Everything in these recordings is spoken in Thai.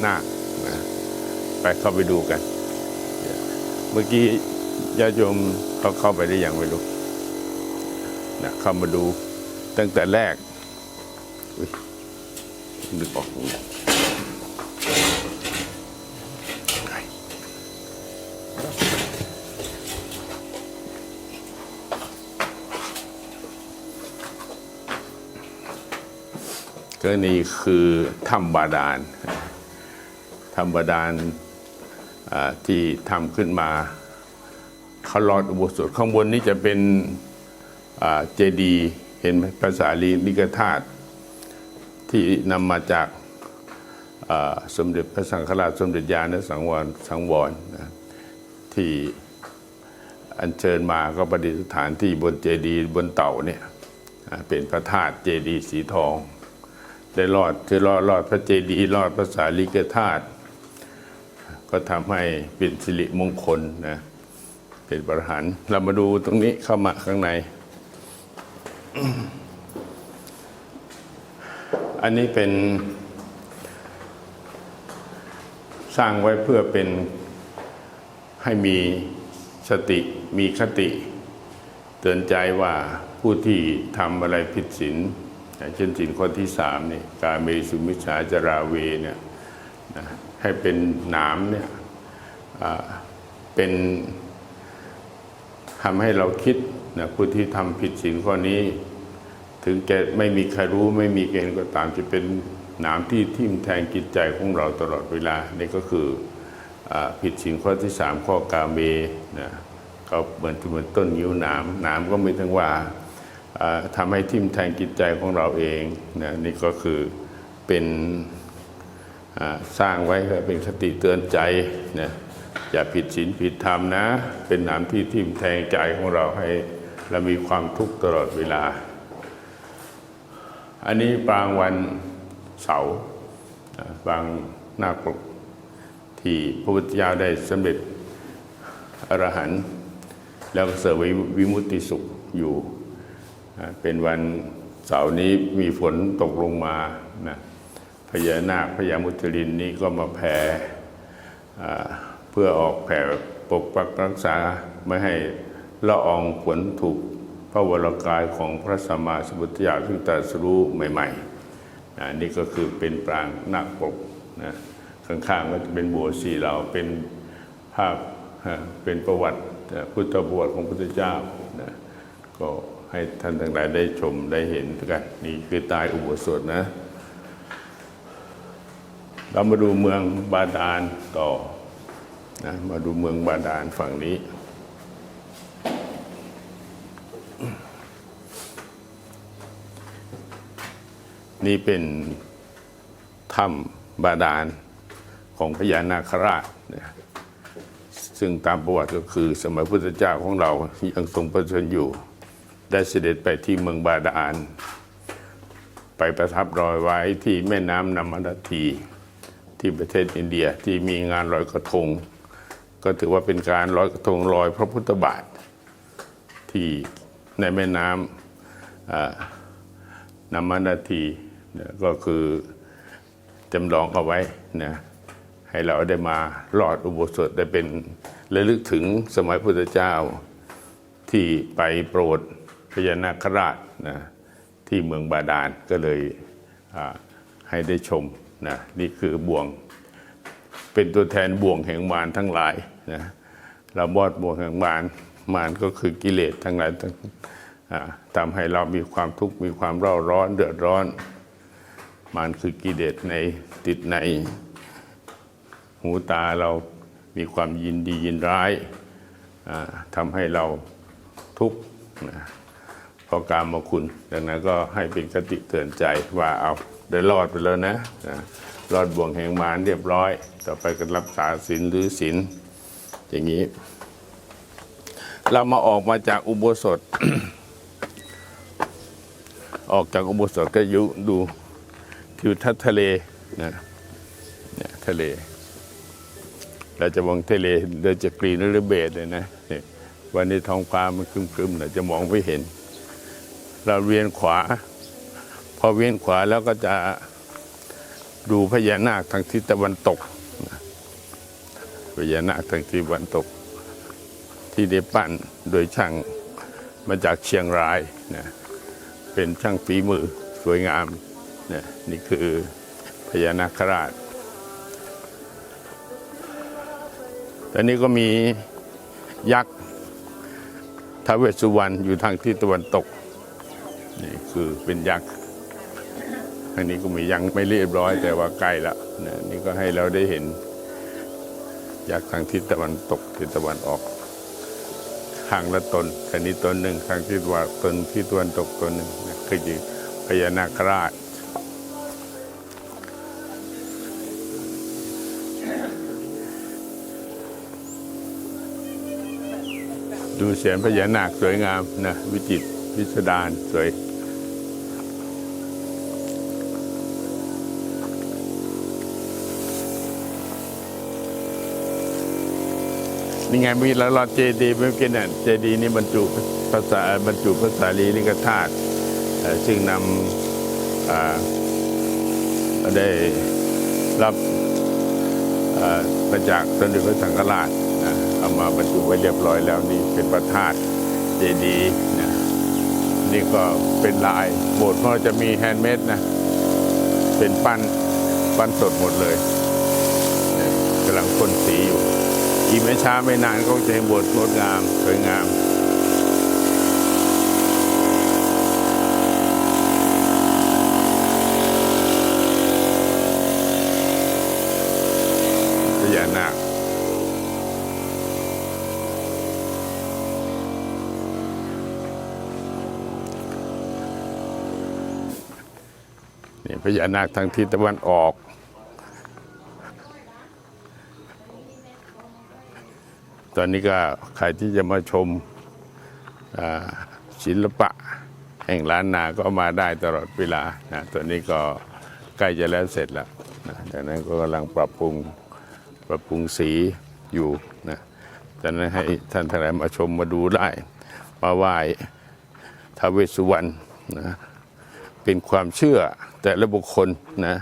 หน้านะไปเข้าไปดูกัน เมื่อกี้ญาติโยมเขาเข้าไปได้อย่างไม่รู้นะเข้ามาดูตั้งแต่แรกนึกออกก็นี่คือถ้ำบาดาล ถ้ำบาดาลอ่าที่ทำขึ้นมาเขาลอดอุโบสถข้างบนนี้จะเป็นเจดีย์เห็นไหมภาษาลีลิกธาตุที่นำมาจากสมเด็จพระสังฆราชสมเด็จยาณสังวรสังวรนะที่อัญเชิญมาก็ประดิษฐานที่บนเจดีย์บนเต่าเนี่ยเป็นพระธาตุเจดีย์สีทอง ได้รอดที่รอดรอดพระเจดีย์รอดภาษาลิกธาตุ ก็ทำให้เป็นสิริมงคลนะเป็นประหารเรามาดูตรงนี้เข้ามาข้างใน อันนี้เป็น สร้างไว้เพื่อเป็นให้มีสติมีคติ เตือนใจว่าผู้ที่ทำอะไรผิดศีลเช่นศีลข้อที่สามนี่กาเมสุมิชาจราเวเนี่ยนะ ให้เป็นหนามเนี่ยเป็นทำให้เราคิดนะผู้ที่ทำผิดศีลข้อนี้ ถึงแกไม่มีใครรู้ไม่มีเกณฑ์ก็ตามจะเป็นหนามที่ทิ่มแทงจิตใจของเราตลอดเวลา นี่ก็คืออผิดศีลข้อที่สามข้อกาเมนะก็เหมือนเหมือนต้นยิ้วหนามหนามก็ไม่ถึงว่าทำให้ทิ่มแทงจิตใจของเราเองนะนี่ก็คือเป็น สร้างไว้เพื่อเป็นคติเตือนใจนะอย่าผิดศีลผิดธรรมนะ เป็นหนามที่ทิ่มแทงใจของเราให้เรามีความทุกข์ตลอดเวลา อันนี้ปรางวันเสาร์นะปรางนาคปกที่พระพุทธเจ้าได้สำเร็จอรหันต์แล้วเสวยวิมุตติสุขอยู่ เป็นวันเสาร์นี้มีฝนตกลงมานะ พญานาคพญามุจลินนี้ก็มาแผ่เพื่อออกแผ่ปกปักรักษาไม่ให้ละอองฝนถูกพระวรกายของพระสัมมาสัมพุทธเจ้าซึ่งตรัสรู้ใหม่ๆนะนี่ก็คือเป็นปรางนาคปกนะข้างๆก็จะเป็นบัวสีเหล่าเป็นภาพเป็นประวัติพุทธบวชของพระพุทธเจ้านะก็ให้ท่านทั้งหลายได้ชมได้เห็นกันนี่คือตายอุโบสถนะ เรามาดูเมืองบาดาลต่อนะมาดูเมืองบาดาลฝั่งนี้ นี่เป็นถ้ำบาดาลของพญานาคราชนะซึ่งตามประวัติก็คือสมัยพุทธเจ้าของเรายังทรงประชนอยู่ ได้เสด็จไปที่เมืองบาดาล ไปประทับรอยไว้ที่แม่น้ำนามาที ที่ประเทศอินเดียที่มีงานลอยกระทง ก็ถือว่าเป็นการลอยกระทงลอยพระพุทธบาทที่ในแม่น้ำนามานาทีก็คือจำลองเอาไว้นะให้เราได้มาหลอดอุโบสถได้เป็นระลึกถึงสมัยพุทธเจ้าที่ไปโปรดพญานาคราชนะที่เมืองบาดาลก็เลยให้ได้ชม นะนี่คือบ่วง เป็นตัวแทนบ่วงแห่งมารทั้งหลายนะเราบอดบ่วงแห่งมารมารก็คือกิเลสทั้งหลายทั้งทำให้เรามีความทุกข์มีความเร่าร้อนเดือดร้อนมันคือกิเลสในติดในหูตาเรามีความยินดียินร้ายทำให้เราทุกข์นะ เพราะการมาคุณดังนั้นก็ให้เป็นคติเตือนใจว่าเอาได้รอดไปแล้วนะนะรอดบ่วงแห่งมารเรียบร้อย ต่อไปก็รับษาศีลหรือศีลอย่างนี้ เรามาออกมาจากอุโบสถ ออกจากอุโบสถก็ยุดูทิวทัศน์ทะเลนะเนี่ยทะเล เราจะมองทะเลเราจะกรีนหรือเบสเลยนะ วันนี้ท้องฟ้ามันครึมๆเราจะมองไม่เห็น เราเวียนขวา พอเวียนขวาแล้วก็จะดูพญานาคทางทิศตะวันตกพญานาคทางทิศตะวันตก ที่ได้ปั้นโดยช่างมาจากเชียงรายนะเป็นช่างฝีมือสวยงามนะนี่คือพญานาคราชตอนนี้ก็มียักษ์ท้าวเวสสุวรรณอยู่ทางทิศตะวันตก นี่คือเป็นยักษ์อันนี้ก็มียังไม่เรียบร้อยแต่ว่าใกล้ละนะนี่ก็ให้เราได้เห็นยักษ์ทางทิศตะวันตกทิศตะวันออกข้างละตนอันนี้ตนหนึ่งทางทิศตะวันตนที่ตะวันตกตนหนึ่งนะคือพญานาคราชดูเสียงพญานาคสวยงามนะวิจิตรพิสดารสวย นี่ไงมีแล้วเราเจดีเมื่อกี้เนี่ยเจดีนี่บรรจุภาษาบรรจุภาษาลีลิกธาตุซึ่งนำได้รับมาจากสมเด็จพระสังฆราชนะเอามาบรรจุไว้เรียบร้อยแล้วนี่เป็นพระธาตุเจดีนะนี่ก็เป็นลายโบสถ์ก็จะมีแฮนด์เมดนะ เป็นปั้นปั้นสดหมดเลยเนี่ยกำลังพ่นสีอยู่ อีกไม่ช้าไม่นานก็จะเห็บสถ์งดงามสวยงามพญานาคนี่พญานาคทางทิศตะวันออก ตอนนี้ก็ใครที่จะมาชมศิลปะ แห่งล้านนาก็มาได้ตลอดเวลานะตอนนี้ก็ใกล้จะแล้วเสร็จแล้วนะดังนั้นก็กำลังปรับปรุงปรับปรุงสีอยู่นะดังนั้นให้ท่านทั้งหลายมาชมมาดูได้ มาไหว้ท้าวเวสสุวรรณนะเป็นความเชื่อแต่ละบุคคลนะ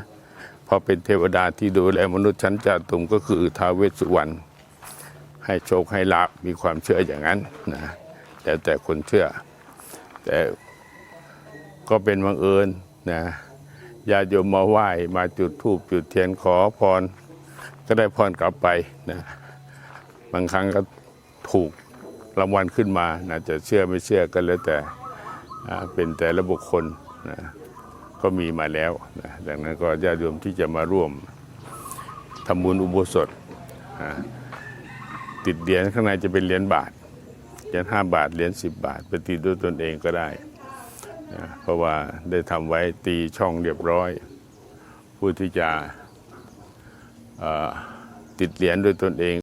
พอเป็นเทวดาที่ดูแลมนุษย์ชั้นจาตุมก็คือท้าวเวสสุวรรณ ให้โชคให้ลาบมีความเชื่ออย่างนั้นนะแล้วแต่คนเชื่อ แต่ก็เป็นบังเอิญนะญาติโยมมาไหว้มาจุดธูปจุดเทียนขอพร ก็ได้พรกลับไปนะบางครั้งก็ถูกรางวัลขึ้นมานะจะเชื่อไม่เชื่อก็แล้วแต่เป็นแต่ละบุคคลนะก็มีมาแล้วนะดังนั้นก็ญาติโยมที่จะมาร่วมทำบุญอุโบสถ ติดเหรียญข้างในจะเป็นเหรียญบาทเหรียญห้าบาทเหรียญสิบบาท ไปติดด้วยตนเองก็ได้นะเพราะว่าได้ทำไว้ตีช่องเรียบร้อย ผู้ที่จะติดเหรียญด้วยตนเอง